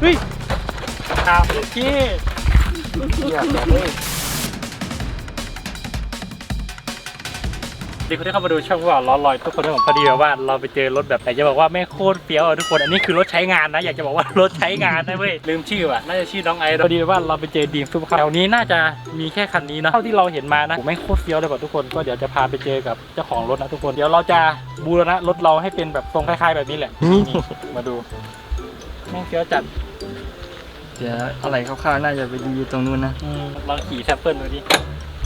เฮ้ยอ้าวโอเคเหี้ยแกเฮ้ยดีคนที่เข้ามาดูช่องว่าล้อลอยทุกคนที่ผมพอดีแบบว่าเราไปเจอรถแบบอยากจะบอกว่าไม่งโคตรเฟี้ยวอะทุกคนอันนี้คือรถใช้งานนะ อยากจะบอกว่ารถใช้งานนะเว้ยลืมชื่อว่ะน่าจะชื่อน้องไอพอดีว่าเราไปเจอดีมซุปเปอร์คาร์แถวนี้น่าจะมีแค่คันนี้นะเท่าที่เราเห็นมานะผมไม่งโคตรเฟี้ยวเลยว่ะทุกคนก็เดี๋ยวจะพาไปเจอกับเจ้าของรถนะทุกคนเดี๋ยวเราจะบูรณะรถเราให้เป็นแบบทรงคล้ายๆแบบนี้แหละนี่มาดูแม่งเฟี้ยวจัดเดี๋ยวอะไรคร่าวๆน่าจะไปดูอยู่ตรงนู้นนะอืมลองขี่แซมเปิลดูดิ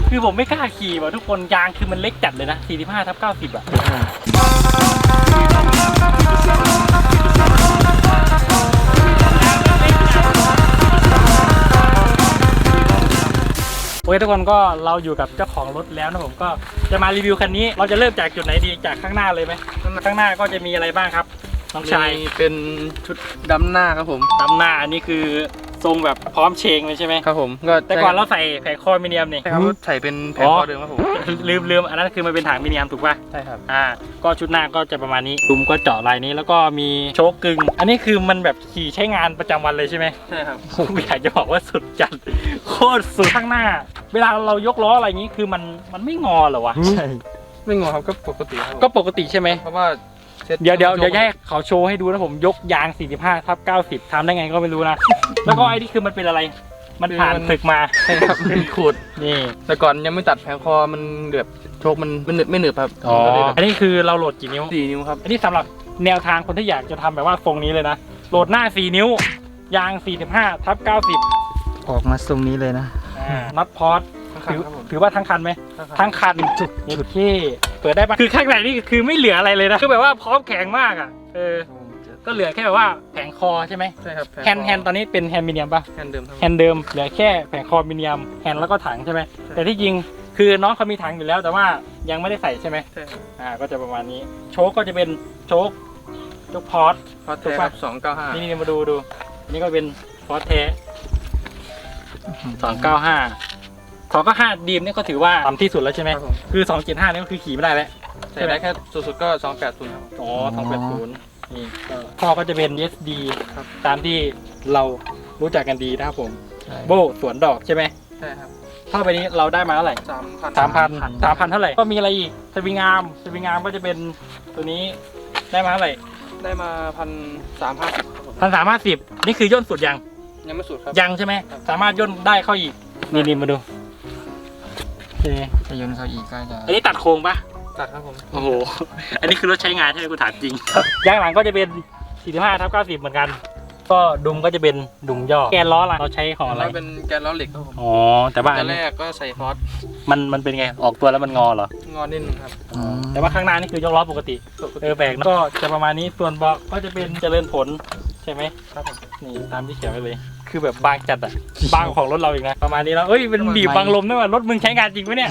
คือผมไม่กล้าขี่ว่ะทุกคนยางคือมันเล็กจัดเลยนะ 45ทับ90อะ โอเคทุกคนก็เราอยู่กับเจ้าของรถแล้วนะผมก็จะมารีวิวคันนี้ เราจะเริ่มจากจุดไหนดีจากข้างหน้าเลยไหมข้างหน้าก็จะมีอะไรบ้างครับ น้องชายมีเป็นชุดดำหน้าครับผมดำหน้าอันนี้คือทรงแบบพร้อมเชงเลยใช่ไหมครับผมก็แต่ก่อนเราใส่แผงคอมิเนียมนี่ใช่ครับใส่เป็นแผงคอเดิมครับผมลืมลืมอันนั้นคือมันเป็นถังมิเนียมถูกป่ะใช่ครับอ่าก็ชุดหน้าก็จะประมาณนี้ดุมก็เจาะลายนี้แล้วก็มีโชคกึ่งอันนี้คือมันแบบขี่ใช้งานประจำวันเลยใช่ไหมใช่ครับผมอยากจะบอกว่าสุดจัดโคตรสุดข้างหน้า เวลาเรายกล้ออะไรอย่างนี้คือมันมันไม่งอเหรอวะใช่ไม่งอครับก็ปกติครับผมก็ปกติใช่ไหมเพราะว่าซ็ต เดี๋ยวเดี๋ยวเดี๋ยวจะให้เขาโชว์ให้ดูนะผมยกยาง 45ทับ90ทำได้ไงก็ไม่รู้นะ แล้วก็ไอ้นี่คือมันเป็นอะไร มันผ่านศึกมาใช่ครับมันขูดนี่ แต่ก่อนยังไม่ตัดแผงคอมันแบบโชคมันมันหนึบไม่หนึบครับอ๋อก็เลยแบบอันนี้คือเราโหลดกี่นิ้ว สี่นิ้วครับ อันนี้สำหรับแนวทางคนที่อยากจะทำแบบว่าทรงนี้เลยนะ โหลดหน้า 4 นิ้ว ยาง 45ทับ90ออกมาทรงนี้เลยนะ อ่าน็อตพอร์ตทั้งคันถือครับผมถือว่าทั้งคันไหมทั้ทั้งงคันจุกนี่ที่ เปิดได้ปะคือข้างในนี่คือไม่เหลืออะไรเลยนะคือแบบว่าพร้อมแข็งมากอะเออก็เหลือแค่แบบว่าแผงคอใช่ไหมใช่ครับแฮนด์แฮนด์ตอนนี้เป็นแฮนด์มิเนียมปะแฮนด์เดิมครับแฮนด์เดิมเหลือแค่แผงคอมิเนียมแฮนด์แล้วก็ถังใช่ไหมใช่แต่ที่จริงคือน้องเขามีถังอยู่แล้วแต่ว่ายังไม่ได้ใส่ใช่ไหมใช่ครับอ่าก็จะประมาณนี้โชคก็จะเป็นโชคโชคพอร์ตพอแท้ครับสองเก้าห้านี่นี่มาดูดูอันนี้ก็เป็นฟอสเทสสองเก้าห้า สองเก้าห้าดีมนี่ก็ถือว่าต่ำที่สุดแล้วใช่ไหมครับผม คือสองเจ็ดห้านี่ก็คือขี่ไม่ได้แล้วใส่ได้แค่สุดๆก็สองแปดศูนย์ครับ อ๋อสองแปดศูนย์นี่ก็ท่อก็จะเป็น SD ครับ ตามที่เรารู้จักกันดีนะครับผม ใช่โบสวนดอกใช่ไหมใช่ครับท่อไปนี้เราได้มาเท่าไหร่ สามพันสามพันสามพันเท่าไหร่ ก็มีอะไรอีกสวิงอาร์มสวิงอาร์มก็จะเป็นตัวนี้ได้มาเท่าไหร่ได้มาพันสามห้าสิบครับผมพันสามห้าสิบนี่คือย่นสุดยังยังไม่สุดครับ ยังใช่ไหมสามารถย่นได้เข้าอีก นี่นี่มาดูโอ เคจะยนเขาอีกก็จะอันนี้ตัดโครงปะตัดครับผมโอ้โห อันนี้คือรถใช้งานใช่ไหมกูถามจริงยางหลังก็จะเป็น 45ทับ90 เหมือนกัน ก็ดุมก็จะเป็นดุมย่อ แกนล้อล่ะเราใช้ของอะไร แล้วเป็นแกนล้อเหล็กครับผมอ๋อ แต่ว่าแกอันนแรนี้กก็ใส่ฟอสมันมันเป็นไง ออกตัวแล้วมันงอเหรองอนิดนึงครับแต่ว่าข้างหน้านี่คือยกล้อปกติ เออแปลกนะก็จะประมาณนี้ส่วนเบาะก็จะเป็นเจริญผลใช่ไหมครับผมนี่ตามที่เขียนไว้เลย คือแบบบางจัดอะบางของรถเราอีกนะประมาณนี้แล้วเอ้ยเป็นบีบบังลมด้วยว่ารถมึงใช้งานจริงปะเนี่ย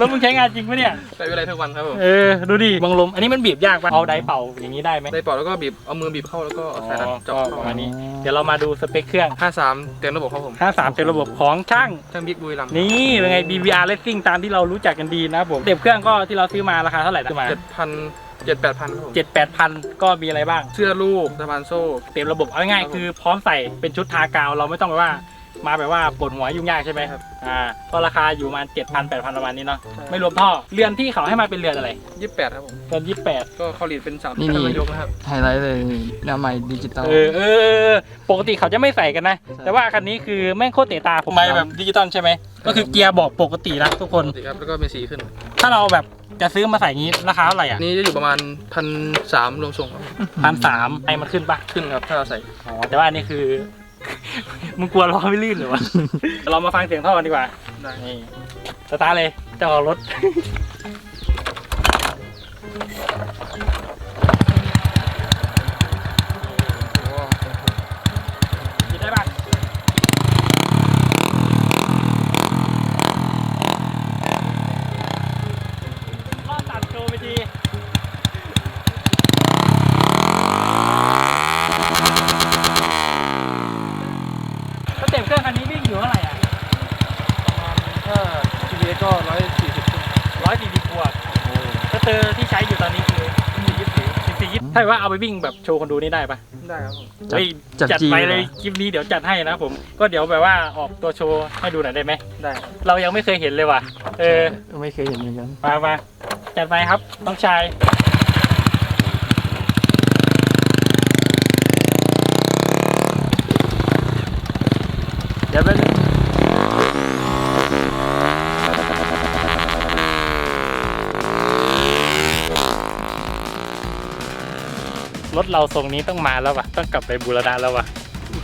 รถมึงใช้งานจริงปะเนี่ยใช้เวลาทุกวันครับผมเออดูดิบังลมอันนี้มันบีบยากปะเอาไดร์เป่าอย่างนี้ได้ไหมได้ปลอดแล้วก็บีบเอามือบีบเข้าแล้วก็อ๋อใส่รัดเจาะก็ประมาณนี้ เดี๋ยวเรามาดูสเปคเครื่องห้าสามเต็มระบบครับผม 53เป็นระบบของช่างช่างบิ๊กบุรีรัมย์นี่เป็นไง BBR Racing ตามที่เรารู้จักกันดีนะครับผมเต็มเครื่องก็ที่เราซื้อมาราคาเท่าไหร่นะซื้อมาเจ็ดพัน เจ็ดแปดพันครับผมเจ็ดแปดพันก็มีอะไรบ้าง เสื้อลูกสะพานโซ่ เต็มระบบเอาง่ายครับผมๆคือพร้อมใส่เป็นชุดทากาวเราไม่ต้องแบบว่า มาแบบว่าปวดหัวยุ่งยากใช่ไหมครับอ่าก็ราคาอยู่ประมาณเจ็ดพันแปดพันประมาณนี้เนาะใช่ ไม่รวมท่อเรือนที่เขาให้มาเป็นเรือนอะไรยี่สิบแปดครับผม เรือนยี่สิบแปดก็เขาลีดเป็นสามนี่นี่ท่านนายกนะครับ ไฮไลท์เลยหน้าใหม่ดิจิตอลเออเออเออปกติเขาจะไม่ใส่กันนะ ใช่ แต่ว่าคันนี้คือแม่งโคตรเตะตาผมไม่แบบดิจิตอลใช่ไหมก็คือเกียร์บอกปกตินะทุกคน ปกติครับ แล้วก็เป็นสีขึ้น ถ้าเราแบบ จะซื้อมาใส่งี้ราคาเท่าไหร่อะอันนี้จะอยู่ประมาณพันสามรวมส่งครับพันสามไอมันขึ้นปะขึ้นครับถ้าเราใส่อ๋อแต่ว่าอันนี้คือ มึงกลัวล้อไม่ลื่นเหรอวะเรามาฟังเสียงท่อกันดีกว่าได้นี่สตาร์ทเลยเจ้าของรถ ยินได้ปะรอบตัดโชว์ไปทีสเต็ปเครื่องคันนี้วิ่งอยู่เท่าไหร่อะ ถ้า GPS ก็ร้อยสี่สิบ ร้อยสี่สิบกว่าส เตอร์ที่ใช้อยู่ตอนนี้คือสี่ยี่สิบสี่สี่ยี่ถ้าว่าเอาไปวิ่งแบบโชว์คนดูนี่ได้ปะได้ครับผมจัดเฮ้ยจัดจัดจีไปนเลยนะ คลิปนี้เดี๋ยวจัดให้นะผม ก็เดี๋ยวแบบว่าออกตัวโชว์ให้ดูหน่อยได้ไหม ได้ครับเรายังไม่เคยเห็นเลยว่ะ เออ ไม่เคยเห็นเหมือนกัน มามาจัดไปครับน้องชายเดี๋ยวไป ถเราทรงนี้ต้องมาแล้วว่ะต้องกลับไปบูรณะแล้วว่ะ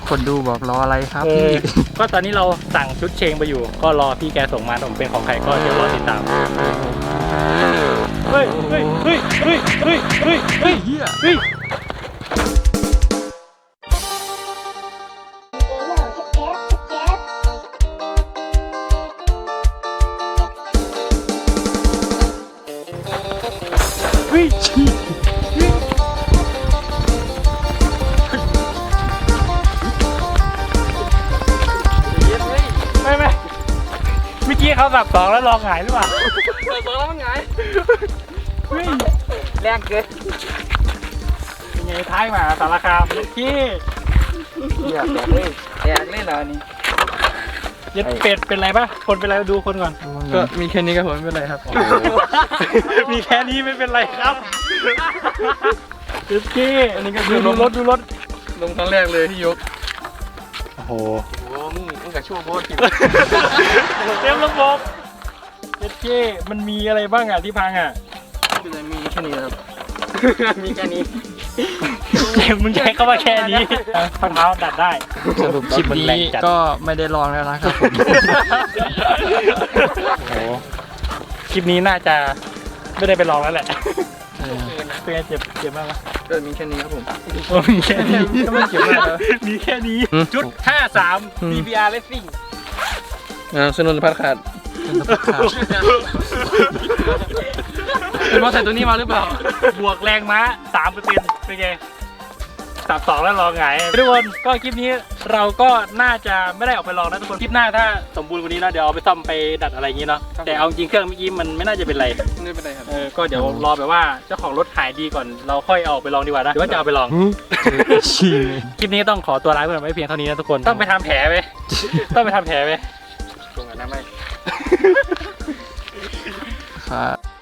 คนดูบอกรออะไรครับเอพี่อก็ตอนนี้เราสั่งชุดเชงไปอยู่ ก็รอพี่แกส่งมาผมเป็นของใครก็เดี๋ยวรอติดตามเฮ้ยเฮ้ยเฮ้ยเฮ้ยเฮ้ยเฮ้ยเฮ้ยเฮียเฮ้ย เฮ้ย เมื่อกี้เขาสับสองแล้วลองหงายหรือเปล่าเปิดแล้วมันไงเฮ้ยแรงเกินเป็นไงท้ายหมาสารคามเมื่อกี้อยากเล่นอยากเล่นเหรอนี่ยัดเป็ดเป็นไรปะคนเป็นไรดูคนก่อน ก็มีแค่นี้ก็ผมไม่เป็นไรครับ มีแค่นี้ไม่เป็นไรครับเมื่อกี้อันนี้ก็ดูรถดูรถลงครั้งแรกเลยที่ยก โอ้โหโอ้มึงมึง กับชั่วโคตรเต็มระบบเมื่อกี้มันมีอะไรบ้างอะที่พังอะคืออะมีแค่นี้ครับ มีแค่นี้เกมมึงใช้คำว่าแค่นี้ข้อเท้าดัดได้สรุปคลิปนี้ก็ไม่ได้ลองแล้วนะครับผมโอ้โหคลิปนี้น่าจะไม่ได้ไปลองแล้วแหละ เออเป็นไงเจ็บเจ็บมากไหมก็มีแค่นี้ครับผมโอ้มีแค่นี้ไม่เจ็บมากเหรอมีแค่นี้อืมจุด53 BBR Racing อ่าสนุนพัดขาดครับเป็นมอใส่ตัวนี้มาหรือเปล่า บวกแรงม้า3เปอร์เซ็นต์เป็นไง สับสองแล้วลองไงทุกคนก็คลิปนี้เราก็น่าจะไม่ได้ออกไปลองนะทุกคนคลิปหน้าถ้าสมบูรณ์กว่านี้นะเดี๋ยวเอาไปซ่อมไปดัดอะไรอย่างงี้เนาะครับแต่เอาจริงเครื่องเมื่อกี้มันไม่น่าจะเป็นไรไม่เป็นไรครับเออก็เดี๋ยวรอแบบว่าเจ้าของรถหายดีก่อนเราค่อยเอาไปลองดีกว่านะหรือว่าจะเอาไปลองชี้คลิปนี้ต้องขอตัวลาไปก่อนไว้เพียงเท่านี้นะทุกคนต้องไปทำแผลไปต้องไปทำแผลไปตรงกันนะไม่ครับ